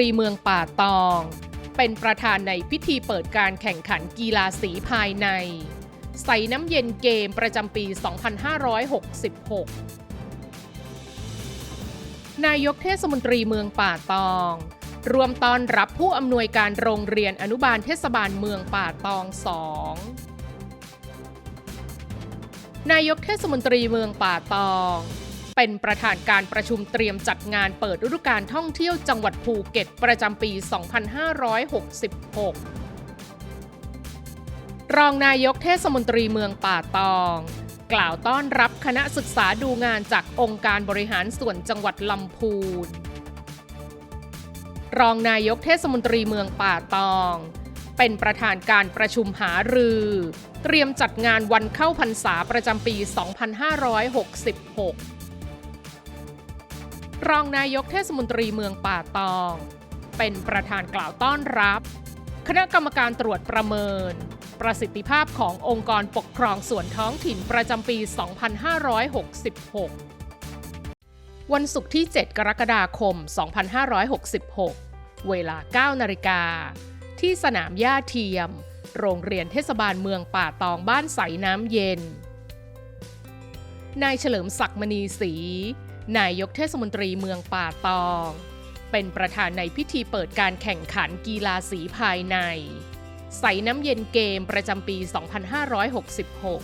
รีเมืองป่าตอง เป็นประธานในพิธีเปิดการแข่งขันกีฬาสีภายใน ใส่น้ำเย็นเกมประจำปี 2566 นายกเทศมนตรีเมืองป่าตองรวมตอนรับผู้อำนวยการโรงเรียนอนุบาลเทศบาลเมืองป่าตองสองนายกเทศมนตรีเมืองป่าตอง เป็นประธานการประชุมเตรียมจัดงานเปิดฤดูกาลท่องเที่ยวจังหวัดภูเก็ตประจำปี 2566 รองนายกเทศมนตรีเมืองป่าตอง กล่าวต้อนรับคณะศึกษาดูงานจากองค์การบริหารส่วนจังหวัดลำพูน รองนายกเทศมนตรีเมืองป่าตอง เป็นประธานการประชุมหารือ เตรียมจัดงานวันเข้าพรรษาประจำปี 2566 รองนายกเทศมนตรีเมืองป่าตอง เป็นประธานกล่าวต้อนรับ คณะกรรมการตรวจประเมิน ประสิทธิภาพขององค์กรปกครองส่วนท้องถิ่นประจำปี 2566 วันศุกร์ที่ 7 กรกฎาคม 2566 เวลา 9 นาฬิกา ที่สนามหญ้าเทียม โรงเรียนเทศบาลเมืองป่าตองบ้านใสน้ำเย็น นายเฉลิมศักดิ์มณีศรี นายกเทศมนตรีเมืองป่าตอง เป็นประธานในพิธีเปิดการแข่งขันกีฬาสีภายใน ใสน้ำเย็นเกมประจำปี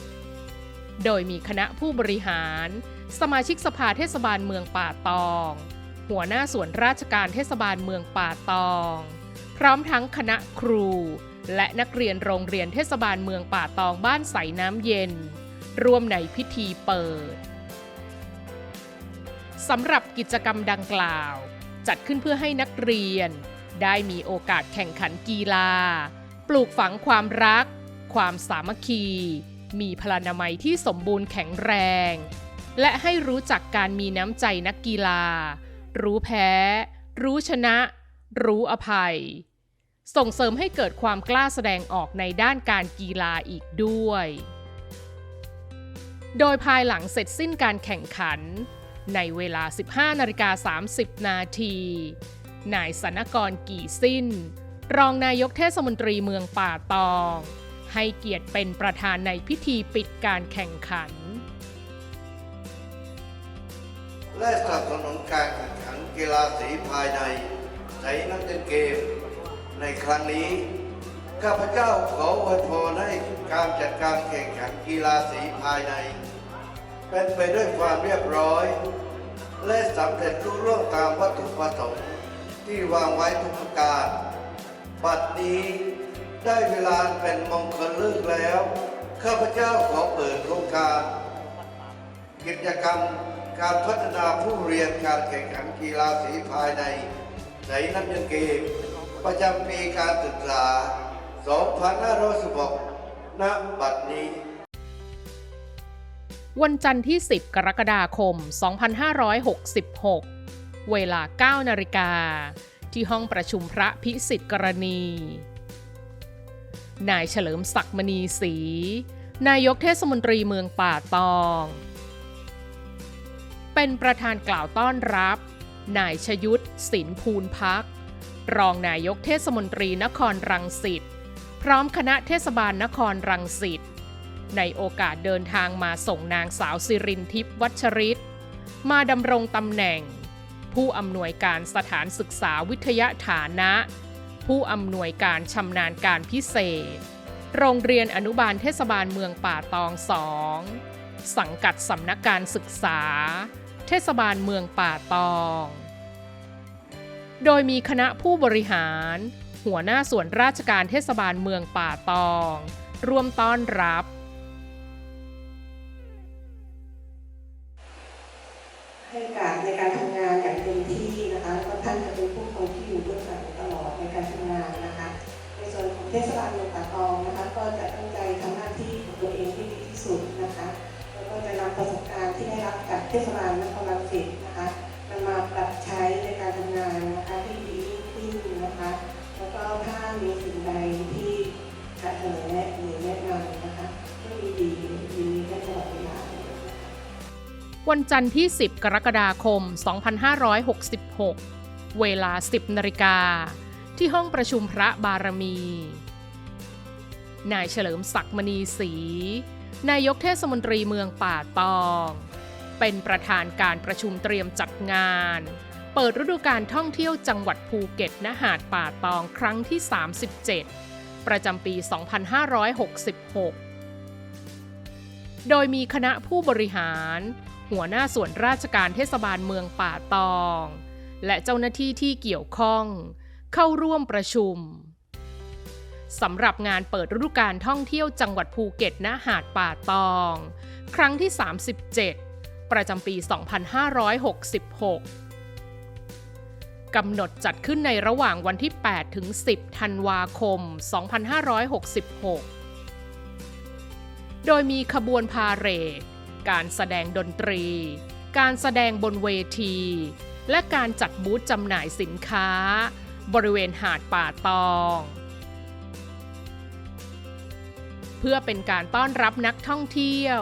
2566 โดยมีคณะผู้บริหาร สมาชิกสภาเทศบาลเมืองป่าตอง หัวหน้าส่วนราชการเทศบาลเมืองป่าตอง พร้อมทั้งคณะครู และนักเรียนโรงเรียนเทศบาลเมืองป่าตองบ้านใสน้ำเย็นร่วมในพิธีเปิด สำหรับกิจกรรมดังกล่าว จัดขึ้นเพื่อให้นักเรียน ได้มีโอกาสแข่งขันกีฬา ปลูกฝังความรัก ความสามัคคี มีพลานามัยที่สมบูรณ์แข็งแรง และให้รู้จักการมีน้ำใจนักกีฬา รู้แพ้ รู้ชนะ รู้อภัย ส่งเสริมให้เกิดความกล้าแสดงออกในด้านการกีฬาอีกด้วย โดยภายหลังเสร็จสิ้นการแข่งขัน ในเวลา 15นาฬิกา30 นาที นายสนกรกี่สิ้น รองนายกเทศมนตรีเมืองป่าตอง ให้เกียรติเป็นประธานในพิธีปิดการแข่งขัน และสนับสนุนการแข่งขันกีฬาสีภายในใช้น้ำเล่นเกม ในครั้งนี้ ข้าพเจ้าขออวยพรให้การจัดการแข่งขันกีฬาสีภายใน เป็นไปด้วยความเรียบร้อย และสำเร็จรุ่ร่วงตามวัตถุประสงค์ที่วางไว้ทุกประการ บัดนี้ได้เวลาเป็นมงคลลึกแล้ว ข้าพเจ้าขอเปิดโครงการ กิจกรรมการพัฒนาผู้เรียนการแข่งขันกีฬาสีภายในในน้ำเย็นเกม ประจำปีการศึกษา 2516ณบัดนี้ วันจันทร์ที่ 10 กรกฎาคม 2566 เวลา 9 นาฬิกา ที่ห้องประชุมพระพิสิทธิ์กรณี นายเฉลิมศักดิ์มณีศรี นายกเทศมนตรีเมืองป่าตอง เป็นประธานกล่าวต้อนรับ นายชยุทธสินภูลพัก รองนายกเทศมนตรีนครรังสิต พร้อมคณะเทศบาลนครรังสิต ในโอกาสเดินทางมาส่งนางสาวสิรินทิพย์วัชริตมาดำรงตำแหน่ง ผู้อำนวยการสถานศึกษาวิทยาฐานะ ผู้อำนวยการชำนาญการพิเศษ โรงเรียนอนุบาลเทศบาลเมืองป่าตองสองสังกัดสำนักการศึกษา เทศบาลเมืองป่าตอง โดยมีคณะผู้บริหาร หัวหน้าส่วนราชการเทศบาลเมืองป่าตอง ร่วมต้อนรับ ให้การในการ วันจันทร์ที่ 10 กรกฎาคม 2566 เวลา 10นาฬิกา ที่ห้องประชุมพระบารมี นายเฉลิมศักดิ์มณีศรี นายกเทศมนตรีเมืองป่าตอง เป็นประธานการประชุมเตรียมจัดงาน เปิดฤดูการท่องเที่ยวจังหวัดภูเก็ตณหาดป่าตองครั้งที่ 37 ประจำปี 2566โดยมีคณะผู้บริหาร หัวหน้าส่วนราชการเทศบาลเมืองป่าตอง และเจ้าหน้าที่ที่เกี่ยวข้อง เข้าร่วมประชุมสำหรับงานเปิดฤดูการท่องเที่ยวจังหวัดภูเก็ตณหาดป่าตอง ครั้งที่ 37 ประจำปี 2566 กำหนดจัดขึ้นในระหว่างวันที่ 8 ถึง 10 ธันวาคม 2566 โดยมีขบวนพาเหรด การแสดงดนตรี การแสดงบนเวที และการจัดบูธจำหน่ายสินค้า บริเวณหาดป่าตอง เพื่อเป็นการต้อนรับนักท่องเที่ยว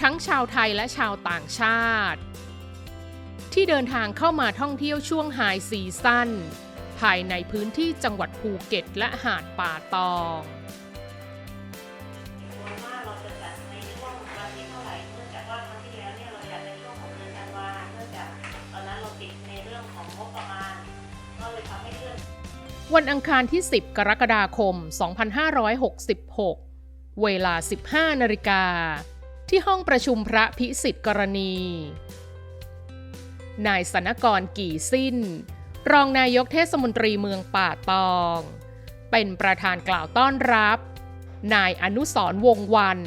ทั้งชาวไทยและชาวต่างชาติ ที่เดินทางเข้ามาท่องเที่ยวช่วงไฮซีซั่นภายในพื้นที่จังหวัดภูเก็ตและหาดป่าตอง วันอังคารที่ 10 กรกฎาคม 2566 เวลา 15 นาฬิกา ที่ห้องประชุมพระพิสิทธิ์กรณี นายสนกรกี่สิ้น รองนายกเทศมนตรีเมืองป่าตอง เป็นประธานกล่าวต้อนรับ นายอนุสรวงวัน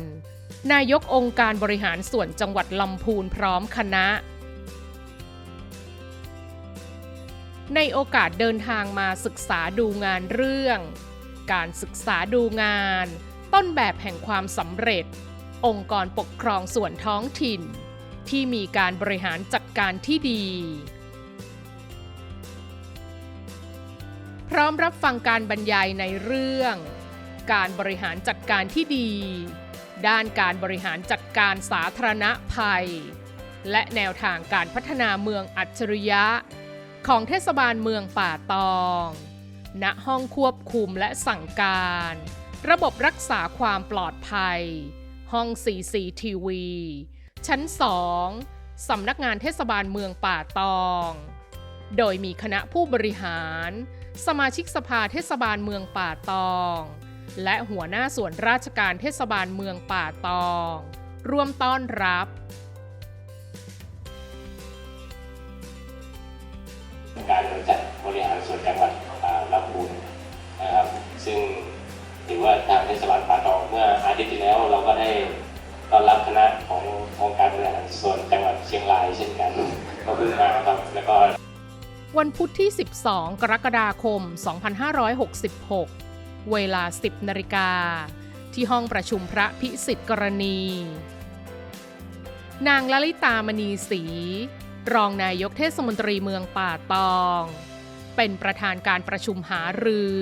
นายกองค์การบริหารส่วนจังหวัดลำพูนพร้อมคณะ ในโอกาสเดินทางมาศึกษาดูงานเรื่อง การศึกษาดูงาน ต้นแบบแห่งความสำเร็จ องค์กรปกครองส่วนท้องถิ่น ที่มีการบริหารจัดการที่ดี พร้อมรับฟังการบรรยายในเรื่อง การบริหารจัดการที่ดี ด้านการบริหารจัดการสาธารณภัย และแนวทางการพัฒนาเมืองอัจฉริยะ ของเทศบาลเมืองป่าตอง ณ ห้องควบคุมและสั่งการ ระบบรักษาความปลอดภัย ห้อง CCTV ชั้น 2 สำนักงานเทศบาลเมืองป่าตอง โดยมีคณะผู้บริหาร สมาชิกสภาเทศบาลเมืองป่าตอง และหัวหน้าส่วนราชการเทศบาลเมืองป่าตอง ร่วมต้อนรับ การจัดบริหารส่วนจังหวัดลำพูนนะครับ ซึ่งถือว่าทางเทศบาลป่าตองเมื่ออาทิตย์ที่แล้วเราก็ได้ต้อนรับคณะขององค์การบริหารส่วนจังหวัดเชียงรายเช่นกันก็เพิ่งมาครับแล้วก็วันพุธที่ 12 กรกฎาคม 2566 เวลา 10 นาฬิกา ที่ห้องประชุมพระพิสิทธิ์กรณี นางลลิตามณีศรี รองนายกเทศมนตรีเมืองป่าตอง เป็นประธานการประชุมหารือ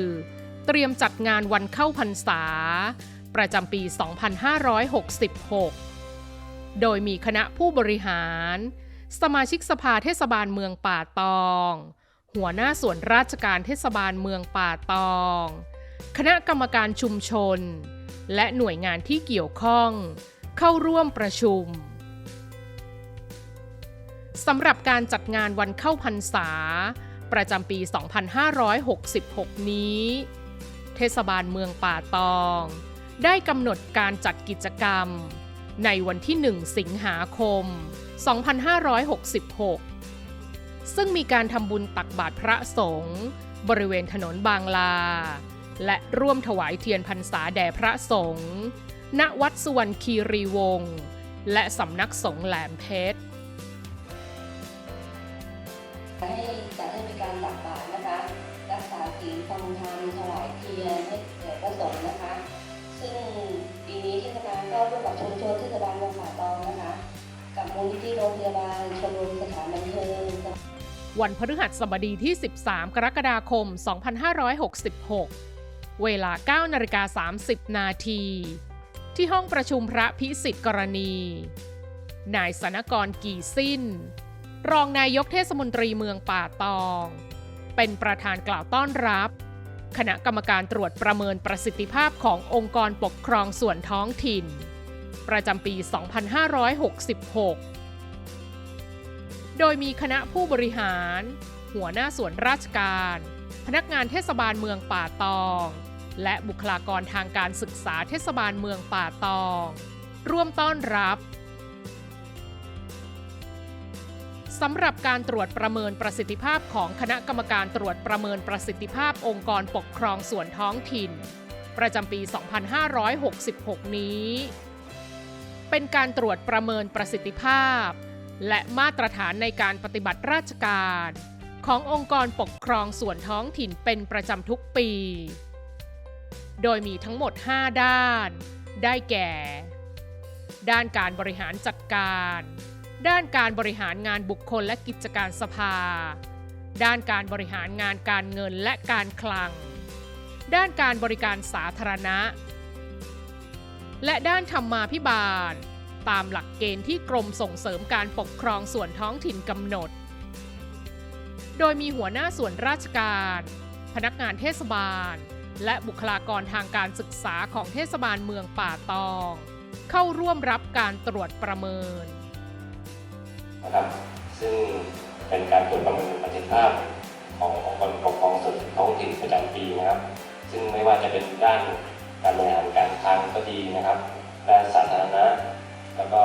เตรียมจัดงานวันเข้าพรรษา ประจำปี 2566 โดยมีคณะผู้บริหาร สมาชิกสภาเทศบาลเมืองป่าตอง หัวหน้าส่วนราชการเทศบาลเมืองป่าตอง คณะกรรมการชุมชน และหน่วยงานที่เกี่ยวข้อง เข้าร่วมประชุม สำหรับการจัดงานวันเข้าพรรษา ประจำปี 2566 นี้ เทศบาลเมืองป่าตอง ได้กำหนดการจัดกิจกรรม ในวันที่ 1 สิงหาคม 2566 ซึ่งมีการทำบุญตักบาตรพระสงฆ์บริเวณถนนบางลา และร่วมถวายเทียนพรรษาแด่พระสงฆ์ณวัดสุวรรณคีรีวงศ์และสำนักสงฆ์แหลมเพชร ให้จัดให้มีการตักบาตรนะคะ รักษาศีลฟังธรรมถวายเทียนให้แก่พระสงฆ์นะคะ ซึ่งปีนี้เทศบาลก็ร่วมกับชุมชนเทศบาลเมืองป่าตองนะคะ กับมูลนิธิโรงพยาบาลชมรมสถานบันเทิงวันพฤหัสบดีที่ 13 กรกฎาคม 2566 เวลา 9นาฬิกา30 นาที ที่ห้องประชุมพระพิสิทธิ์กรณี นายสนกรกี่สิ้น รองนายกเทศมนตรีเมืองป่าตอง เป็นประธานกล่าวต้อนรับ คณะกรรมการตรวจประเมินประสิทธิภาพขององค์กรปกครองส่วนท้องถิ่น ประจำปี 2566 โดยมีคณะผู้บริหาร หัวหน้าส่วนราชการ พนักงานเทศบาลเมืองป่าตอง และบุคลากรทางการศึกษาเทศบาลเมืองป่าตอง ร่วมต้อนรับ สำหรับการตรวจประเมินประสิทธิภาพของคณะกรรมการตรวจประเมินประสิทธิภาพองค์กรปกครองส่วนท้องถิ่น ประจำปี 2566 นี้ เป็นการตรวจประเมินประสิทธิภาพ และมาตรฐานในการปฏิบัติราชการ ขององค์กรปกครองส่วนท้องถิ่นเป็นประจำทุกปี โดยมีทั้งหมด 5 ด้าน ได้แก่ ด้านการบริหารจัดการ ด้านการบริหารงานบุคคลและกิจการสภา ด้านการบริหารงานการเงินและการคลัง ด้านการบริการสาธารณะ และด้านธรรมาภิบาล ตามหลักเกณฑ์ที่กรมส่งเสริมการปกครองส่วนท้องถิ่นกำหนด โดยมีหัวหน้าส่วนราชการ พนักงานเทศบาล และบุคลากรทางการศึกษาของเทศบาลเมืองป่าตอง เข้าร่วมรับการตรวจประเมิน นะครับ ซึ่งเป็นการตรวจประเมินประสิทธิภาพขององค์กรปกครองส่วนท้องถิ่นประจำปีนะครับ ซึ่งไม่ว่าจะเป็นด้านการบริหารการคลังก็ดีนะครับ ด้านสาธารณะ แล้วก็